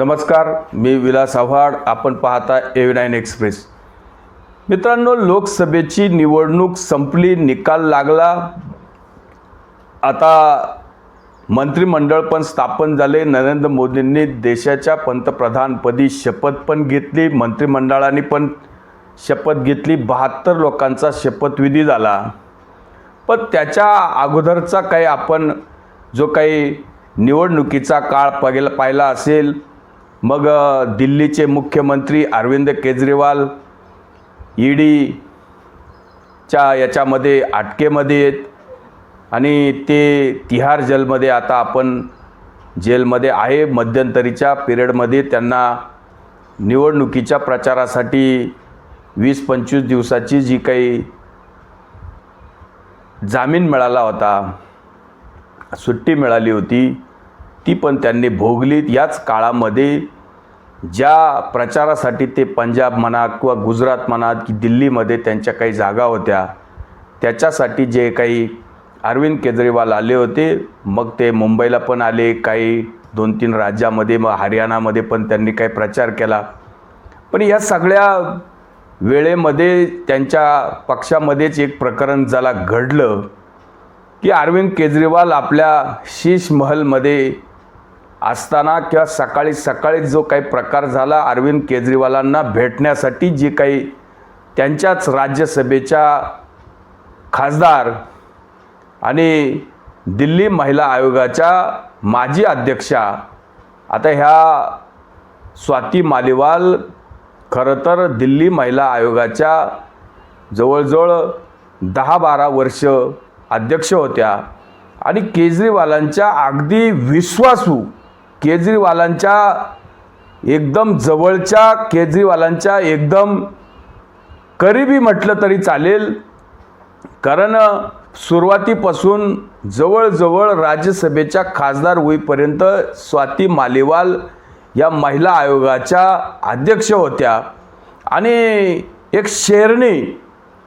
नमस्कार मी विलास आव्हाड. आपण पाहता ए नाईन एक्सप्रेस मित्रांनो लोकसभेची निवडणूक संपली निकाल लागला. आता मंत्रिमंडळ पण स्थापन झाले. नरेंद्र मोदींनी देशाच्या पंतप्रधानपदी शपथ पण घेतली. मंत्रिमंडळाने पण शपथ घेतली. बहात्तर लोकांचा शपथविधी झाला. पण त्याच्या अगोदरचा काही आपण जो काही निवडणुकीचा काळ पाहिला पाहिला असेल मग दिल्लीचे मुख्यमंत्री अरविंद केजरीवाल ईडीच्या याच्यामध्ये अटकेमध्ये आहेत आणि ते तिहार जेलमध्ये आता आपण जेलमध्ये आहे. मध्यंतरीच्या पिरियडमध्ये त्यांना निवडणुकीच्या प्रचारासाठी वीस पंचवीस दिवसाची जी काही जामीन मिळाला होता सुट्टी मिळाली होती ती पण त्यांनी भोगलीत. याच काळामध्ये ज्या प्रचारासाठी ते पंजाब म्हणा किंवा गुजरात म्हणा की दिल्लीमध्ये त्यांच्या काही जागा होत्या त्याच्यासाठी जे काही अरविंद केजरीवाल आले होते मग ते मुंबईला पण आले काही दोन तीन राज्यामध्ये मग हरियाणामध्ये पण त्यांनी काही प्रचार केला. पण या सगळ्या वेळेमध्ये त्यांच्या पक्षामध्येच एक प्रकरण ज्याला घडलं की अरविंद केजरीवाल आपल्या शीश महलमध्ये असताना किंवा सकाळी सकाळी जो काही प्रकार झाला अरविंद केजरीवालांना भेटण्यासाठी जे काही त्यांच्याच राज्यसभेच्या खासदार आणि दिल्ली महिला आयोगाच्या माजी अध्यक्षा आता ह्या स्वाती मालिवाल खरं तर दिल्ली महिला आयोगाच्या जवळजवळ दहा बारा वर्ष अध्यक्ष होत्या आणि केजरीवालांच्या अगदी विश्वासू केजरीवालांच्या एकदम जवळच्या केजरीवालांच्या एकदम करीबी म्हटलं तरी चालेल. कारण सुरुवातीपासून जवळजवळ राज्यसभेच्या खासदार होईपर्यंत स्वाती मालेवाल या महिला आयोगाच्या अध्यक्ष होत्या. आणि एक शेरणी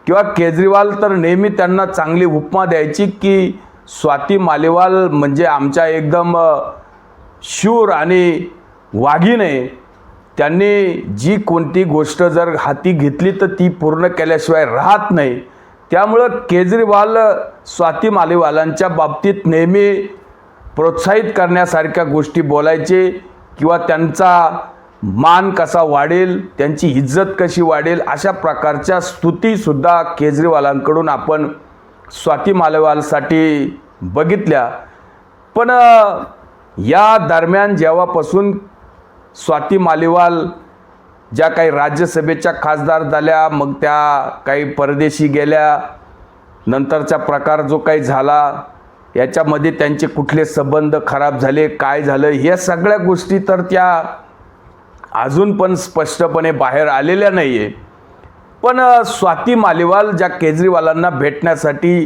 किंवा केजरीवाल तर नेहमी त्यांना चांगली उपमा द्यायची की स्वाती मालेवाल म्हणजे आमच्या एकदम शूर आणि वाघीने त्यांनी जी कोणती गोष्ट जर हाती घेतली तर ती पूर्ण केल्याशिवाय राहत नाही. त्यामुळं केजरीवाल स्वाती मालेवालांच्या बाबतीत नेहमी प्रोत्साहित करण्यासारख्या गोष्टी बोलायचे किंवा त्यांचा मान कसा वाढेल त्यांची इज्जत कशी वाढेल अशा प्रकारच्या स्तुतीसुद्धा केजरीवालांकडून आपण स्वाती मालेवालसाठी बघितल्या. पण या दरम्यान जेव्हापासून स्वाती मालिवाल ज्या काही राज्यसभेच्या खासदार झाल्या मग त्या काही परदेशी गेल्या नंतरचा प्रकार जो काही झाला याच्यामध्ये त्यांचे कुठले संबंध खराब झाले काय झालं या सगळ्या गोष्टी तर त्या अजून पण स्पष्टपणे बाहेर आलेल्या नाही आहे पण स्वाती मालिवाल ज्या केजरीवालांना भेटण्यासाठी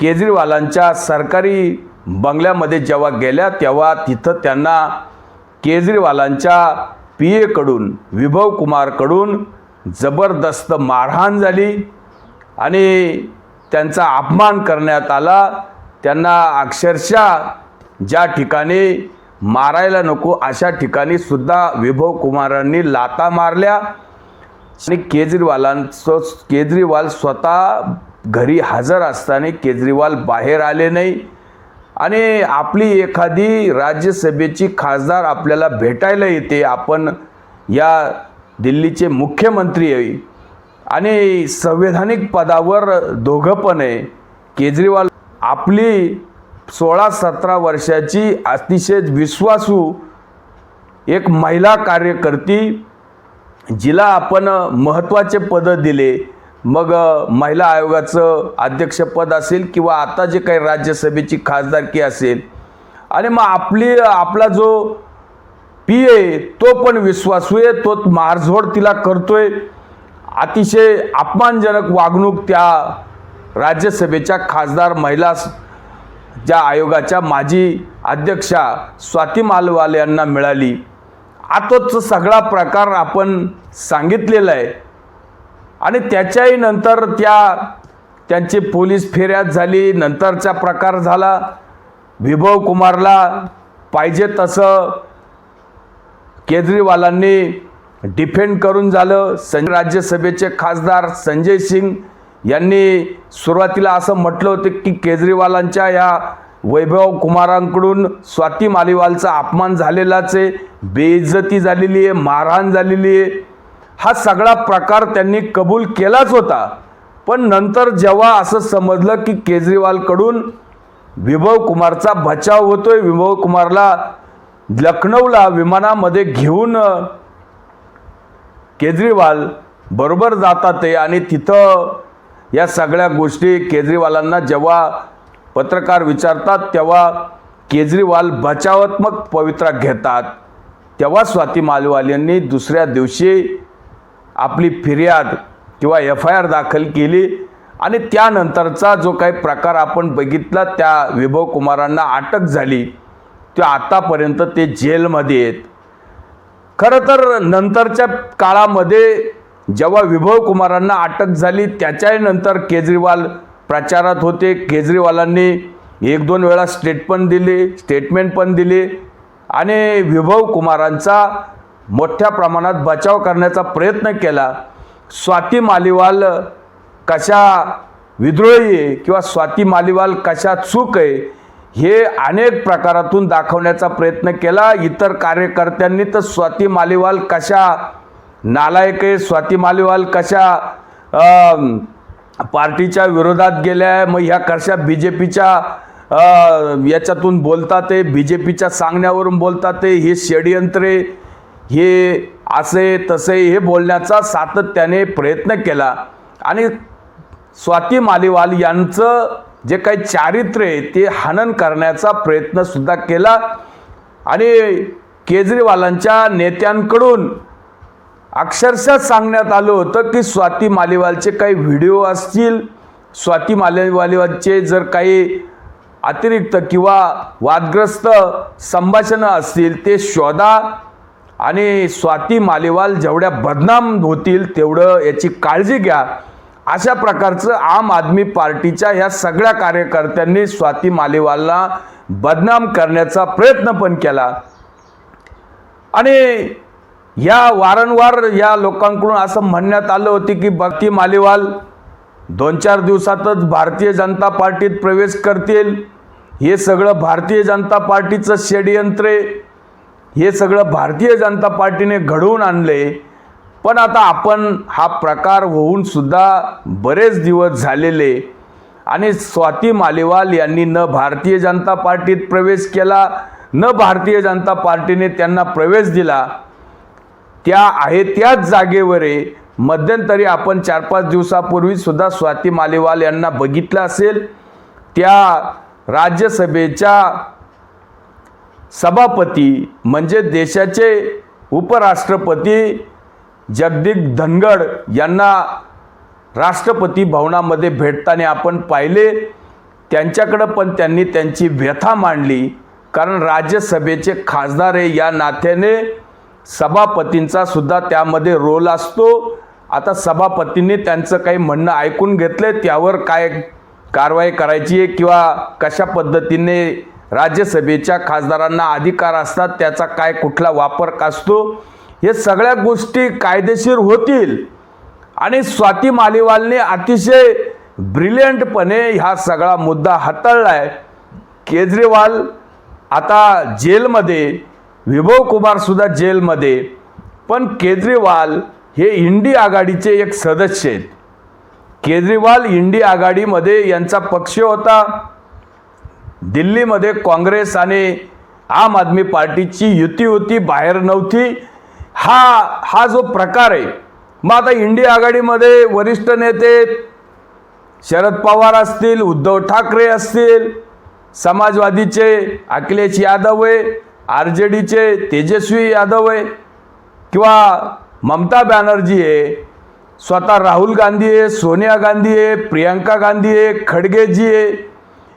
केजरीवालांच्या सरकारी बंगल्यामध्ये जेव्हा गेल्या तेव्हा तिथं त्यांना केजरीवालांच्या पी एकडून विभव कुमारकडून जबरदस्त मारहाण झाली आणि त्यांचा अपमान करण्यात आला. त्यांना अक्षरशः ज्या ठिकाणी मारायला नको अशा ठिकाणी सुद्धा विभव कुमारांनी लाता मारल्या. आणि केजरीवालांचं केजरीवाल स्वतः घरी हजर असताना केजरीवाल बाहेर आले नाही. आणि आपली एखादी राज्यसभेची खासदार आपल्याला भेटायला येते आपण या दिल्लीचे मुख्यमंत्री आहे. आणि संवैधानिक पदावर दोघं पण आहे. केजरीवाल आपली सोळा सतरा वर्षाची अतिशय विश्वासू एक महिला कार्यकर्ती जिला आपण महत्त्वाचे पदं दिले. मग महिला आयोगाचं अध्यक्षपद असेल किंवा आता जे काही राज्यसभेची खासदारकी असेल आणि मग आपली आपला जो पी ए तो पण विश्वासू आहे तो मारझोड तिला करतोय. अतिशय अपमानजनक वागणूक त्या राज्यसभेच्या खासदार महिला ज्या आयोगाच्या माजी अध्यक्षा स्वाती मालवाल यांना मिळाली. आतोच सगळा प्रकार आपण सांगितलेला आहे. आणि त्याच्याही नंतर त्या त्यांची पोलीस फेऱ्यात झाली नंतरचा प्रकार झाला. विभव कुमारला पाहिजे तसं केजरीवालांनी डिफेंड करून झालं. सं राज्यसभेचे खासदार संजय सिंग यांनी सुरुवातीला असं म्हटलं होतं की केजरीवालांच्या या वैभव कुमारांकडून स्वाती मालिवालचा अपमान झालेलाच आहे. बेइज्जती झालेली आहे मारहाण झालेली आहे. हा सगळा प्रकार त्यांनी कबूल केलाच होता. पण नंतर जेव्हा असं समजलं की केजरीवालकडून विभव कुमारचा बचाव होतोय विभव कुमारला लखनौला विमानामध्ये घेऊन केजरीवाल बरोबर जातात आहे आणि तिथं या सगळ्या गोष्टी केजरीवालांना जेव्हा पत्रकार विचारतात तेव्हा केजरीवाल बचावात्मक पवित्रा घेतात. तेव्हा स्वाती मालवाल यांनी दुसऱ्या दिवशी आपली फिर्याद किंवा एफ आय आर दाखल केली आणि त्यानंतरचा जो काही प्रकार आपण बघितला त्या विभव कुमारांना अटक झाली ते आत्तापर्यंत ते जेलमध्ये आहेत. खरं तर नंतरच्या काळामध्ये जेव्हा विभव कुमारांना अटक झाली त्याच्याही नंतर केजरीवाल प्रचारात होते. केजरीवालांनी एक दोन वेळा स्टेट पण दिली स्टेटमेंट पण दिली आणि विभव कुमारांचा मोठ्या प्रमाणात बचाव करण्याचा प्रयत्न केला. स्वाती मालिवाल कशा विद्रोही आहे किंवा स्वाती मालिवाल कशा चूक आहे हे अनेक प्रकारातून दाखवण्याचा प्रयत्न केला. इतर कार्यकर्त्यांनी तर स्वाती मालिवाल कशा नालायक आहे स्वाती मालिवाल कशा पार्टीच्या विरोधात गेल्या मग ह्या कशा बी जे पीच्या याच्यातून बोलतात ते बी जे पीच्या सांगण्यावरून बोलतात ते हे षडयंत्रे हे असे तसे हे बोलण्याचा सातत्याने प्रयत्न केला. आणि स्वाती मालिवाल यांचं जे काही चारित्र्य आहे ते हनन करण्याचा प्रयत्नसुद्धा केला. आणि केजरीवालांच्या नेत्यांकडून अक्षरशः सांगण्यात आलं होतं की स्वाती मालिवालचे काही व्हिडिओ असतील. स्वाती मालिवालचे जर काही अतिरिक्त किंवा वादग्रस्त संभाषणं असतील ते शोधा. आणि स्वाती मालिवाल जेवढ्या बदनाम होतील तेवढं याची काळजी घ्या. अशा प्रकारचं आम आदमी पार्टीच्या ह्या सगळ्या कार्यकर्त्यांनी स्वाती मालिवालला बदनाम करण्याचा प्रयत्न पण केला. आणि या वारंवार या लोकांकडून असं म्हणण्यात आलं होते की भक्ती मालिवाल दोन चार दिवसातच भारतीय जनता पार्टीत प्रवेश करतील. हे सगळं भारतीय जनता पार्टीचं षडयंत्रे हे सगळं भारतीय जनता पार्टीने घडवून आणले. पण आता आपण हा प्रकार होऊन सुद्धा बरेच दिवस झालेले. आणि स्वाती मालेवाल यांनी न भारतीय जनता पार्टीत प्रवेश केला न भारतीय जनता पार्टीने त्यांना प्रवेश दिला. त्या आहे त्याच जागेवर आहे मध्यंतरी आपण चार पाच दिवसापूर्वी सुद्धा स्वाती मालेवाल यांना बघितलं असेल. त्या राज्यसभेच्या सभापती म्हणजे देशाचे उपराष्ट्रपती जगदीप धनगड यांना राष्ट्रपती भवनामध्ये भेटताना आपण पाहिले. त्यांच्याकडं पण त्यांनी त्यांची व्यथा मांडली. कारण राज्यसभेचे खासदार आहे या नात्याने सभापतींचा सुद्धा त्यामध्ये रोल असतो. आता सभापतींनी त्यांचं काही म्हणणं ऐकून घेतलं त्यावर काय कारवाई करायची आहे किंवा कशा पद्धतीने राज्यसभेच्या खासदारांना अधिकार असतात त्याचा काय कुठला वापर असतो हे सगळ्या गोष्टी कायदेशीर होतील. आणि स्वाती मालिवालने अतिशय ब्रिलियंटपणे हा सगळा मुद्दा हाताळला आहे केजरीवाल आता जेलमध्ये विभव कुमारसुद्धा जेलमध्ये पण केजरीवाल हे इंडी आघाडीचे एक सदस्य आहेत. केजरीवाल इंडी आघाडीमध्ये यांचा पक्ष होता. दिल्लीमध्ये काँग्रेस आणि आम आदमी पार्टीची युती होती बाहेर नव्हती. हा हा जो प्रकार आहे मग आता इंडिया आघाडीमध्ये वरिष्ठ नेते शरद पवार असतील उद्धव ठाकरे असतील समाजवादीचे अखिलेश यादव आहे आर जे डीचे तेजस्वी यादव आहे किंवा ममता बॅनर्जी आहे स्वतः राहुल गांधी आहे सोनिया गांधी आहे प्रियंका गांधी आहे खडगेजी आहे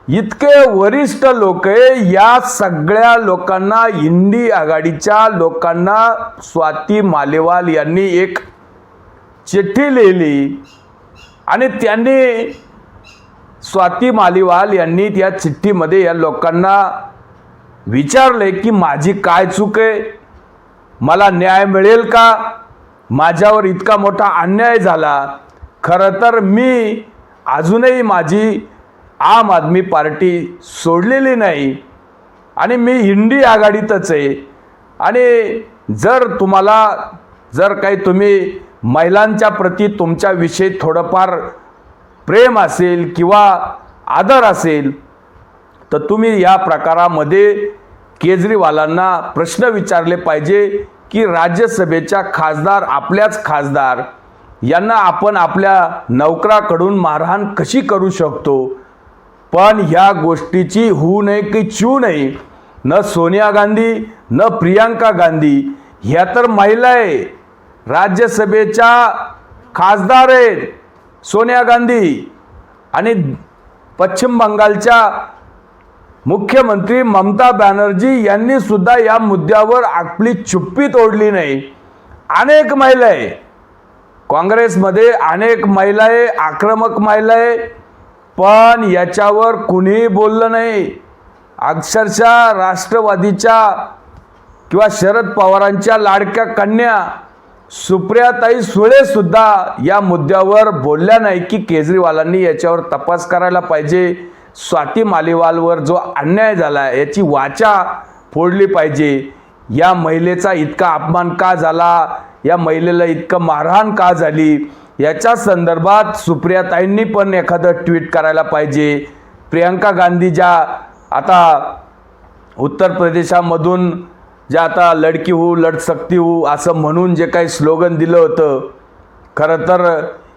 इतके वरिष्ठ लोक आहे या सगळ्या लोकांना हिंदी आघाडीच्या लोकांना स्वाती मालेवाल यांनी एक चिठ्ठी लिहिली आणि त्यांनी स्वाती मालिवाल यांनी त्या चिठ्ठीमध्ये या लोकांना विचारले की माझी काय चूक आहे? मला न्याय मिळेल का? माझ्यावर इतका मोठा अन्याय झाला. खरं तर मी अजूनही माझी आम आदमी पार्टी सोडलेली नाही. आणि मी हिंदी आघाडीतच आहे. आणि जर तुम्हाला जर काही तुम्ही महिलांच्या प्रती तुमच्याविषयी थोडंफार प्रेम असेल किंवा आदर असेल तर तुम्ही या प्रकारामध्ये केजरीवालांना प्रश्न विचारले पाहिजे की राज्यसभेच्या खासदार आपल्याच खासदार यांना आपण आपल्या नौकराकडून मारहाण कशी करू शकतो? पण ह्या गोष्टीची होऊ नये की चू नये न सोनिया गांधी न प्रियांका गांधी ह्या तर महिला आहे. राज्यसभेच्या खासदार आहेत सोनिया गांधी आणि पश्चिम बंगालच्या मुख्यमंत्री ममता बॅनर्जी यांनी सुद्धा या मुद्द्यावर आपली चुप्पी तोडली नाही. अनेक महिला आहे. काँग्रेसमध्ये अनेक महिला आहे आक्रमक महिला आहे. पण याच्यावर कुणीही बोललं नाही. अक्षरशः राष्ट्रवादीच्या किंवा शरद पवारांच्या लाडक्या कन्या सुप्रियाताई सुळेसुद्धा या मुद्द्यावर बोलल्या नाही की केजरीवालांनी याच्यावर तपास करायला पाहिजे. स्वाती मालिवालवर जो अन्याय झाला याची वाचा फोडली पाहिजे. या महिलेचा इतका अपमान का झाला? या महिलेला इतकं मारहाण का झाली? याच्या संदर्भात सुप्रियाताईंनी पण एखादं ट्विट करायला पाहिजे. प्रियंका गांधी ज्या आता उत्तर प्रदेशामधून ज्या आता लडकी हो लढ सकती हो असं म्हणून जे काही स्लोगन दिलं होतं खरं तर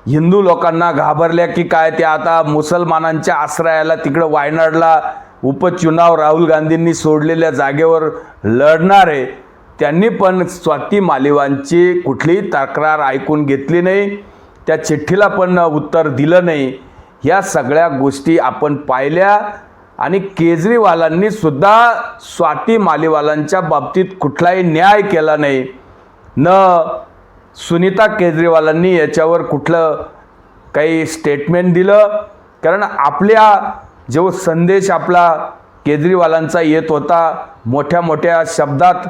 हिंदू लोकांना घाबरल्या की काय ते आता मुसलमानांच्या आश्रयाला तिकडं वायनाडला उपचुनाव राहुल गांधींनी सोडलेल्या जागेवर लढणार आहे त्यांनी पण स्वाती मालिवांची कुठलीही तक्रार ऐकून घेतली नाही. त्या चिठ्ठीला पण उत्तर दिलं नाही. ह्या सगळ्या गोष्टी आपण पाहिल्या आणि केजरीवालांनी सुद्धा स्वाती मालेवालांच्या बाबतीत कुठलाही न्याय केला नाही. न सुनीता केजरीवालांनी याच्यावर कुठलं काही स्टेटमेंट दिलं. कारण आपल्या जो संदेश आपला केजरीवालांचा येत होता मोठ्या मोठ्या शब्दात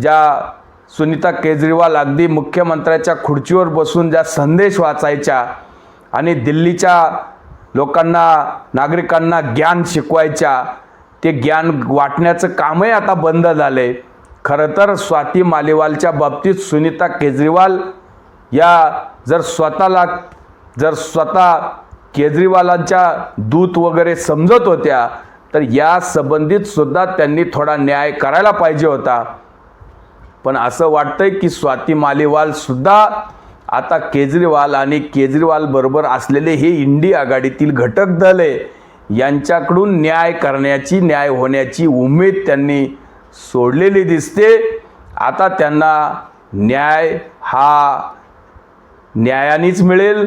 ज्या सुनीता केजरीवाल अगदी मुख्यमंत्र्याच्या खुर्चीवर बसून ज्या संदेश वाचायच्या आणि दिल्लीच्या लोकांना नागरिकांना ज्ञान शिकवायच्या ते ज्ञान वाटण्याचं कामही आता बंद झालं आहे खरं तर स्वाती मालिवालच्या बाबतीत सुनीता केजरीवाल या जर स्वतःला जर स्वतः केजरीवालांच्या दूत वगैरे समजत होत्या तर या संबंधित सुद्धा त्यांनी थोडा न्याय करायला पाहिजे होता. पण असं वाटतंय की स्वाती मालेवालसुद्धा आता केजरीवाल आणि केजरीवाल बरोबर असलेले हे इंडी आघाडीतील घटक दल आहे. यांच्याकडून न्याय करण्याची न्याय होण्याची उमेद त्यांनी सोडलेली दिसते. आता त्यांना न्याय हा न्यायानेच मिळेल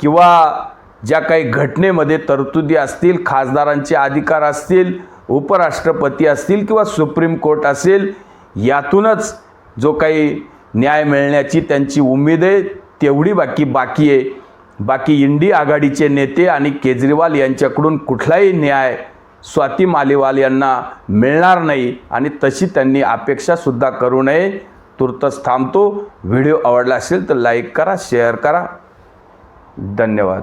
किंवा ज्या काही घटनेमध्ये तरतुदी असतील खासदारांचे अधिकार असतील उपराष्ट्रपती असतील किंवा सुप्रीम कोर्ट असेल यातूनच जो काही न्याय मिळण्याची त्यांची उमेद आहे तेवढी बाकी बाकी आहे. बाकी इंडी आघाडीचे नेते आणि केजरीवाल यांच्याकडून कुठलाही न्याय स्वाती मालिवाल यांना मिळणार नाही आणि तशी त्यांनी अपेक्षासुद्धा करू नये. तुर्तच थांबतो. व्हिडिओ आवडला असेल तर लाईक करा शेअर करा. धन्यवाद.